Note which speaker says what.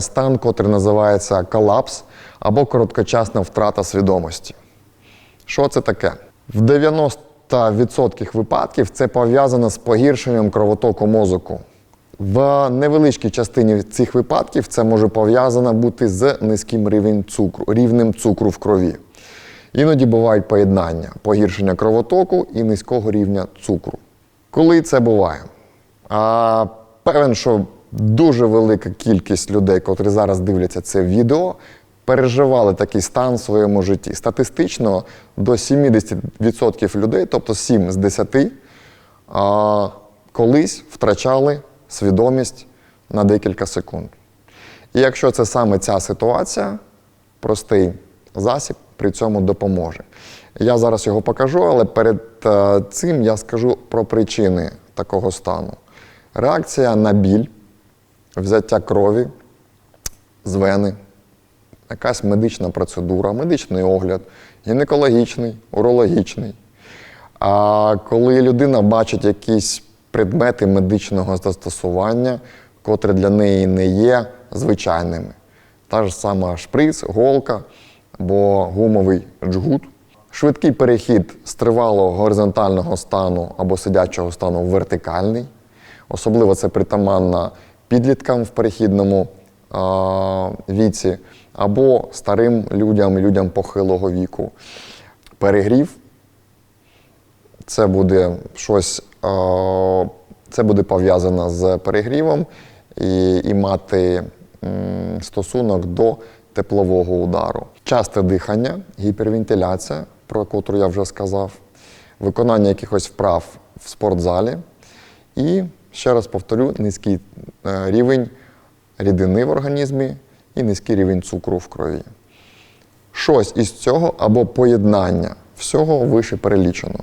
Speaker 1: Стан, котрий називається колапс або короткочасна втрата свідомості. Що це таке? В 90% випадків це пов'язано з погіршенням кровотоку мозку. В невеличкій частині цих випадків це може пов'язано бути з низьким рівнем цукру, рівнем цукру в крові. Іноді бувають поєднання погіршення кровотоку і низького рівня цукру. Коли це буває? А, певен, що дуже велика кількість людей, котрі зараз дивляться це відео, переживали такий стан в своєму житті. Статистично до 70% людей, тобто 7 з 10, колись втрачали свідомість на декілька секунд. І якщо це саме ця ситуація, простий засіб при цьому допоможе. Я зараз його покажу, але перед е, цим я скажу про причини такого стану. Реакція на біль, взяття крові з вени, якась медична процедура, медичний огляд, гінекологічний, урологічний. А коли людина бачить якісь предмети медичного застосування, котрі для неї не є звичайними, та ж сама шприц, голка або гумовий джгут, швидкий перехід з тривалого горизонтального стану або сидячого стану в вертикальний, особливо це притаманно підліткам в перехідному віці, або старим людям, людям похилого віку. Перегрів це буде щось, це буде пов'язано з перегрівом і, і мати стосунок до теплового удару. Часте дихання, гіпервентиляція, про котру я вже сказав, виконання якихось вправ в спортзалі. І ще раз повторю, низький е, рівень рідини в організмі і низький рівень цукру в крові. Щось із цього або поєднання всього вище переліченого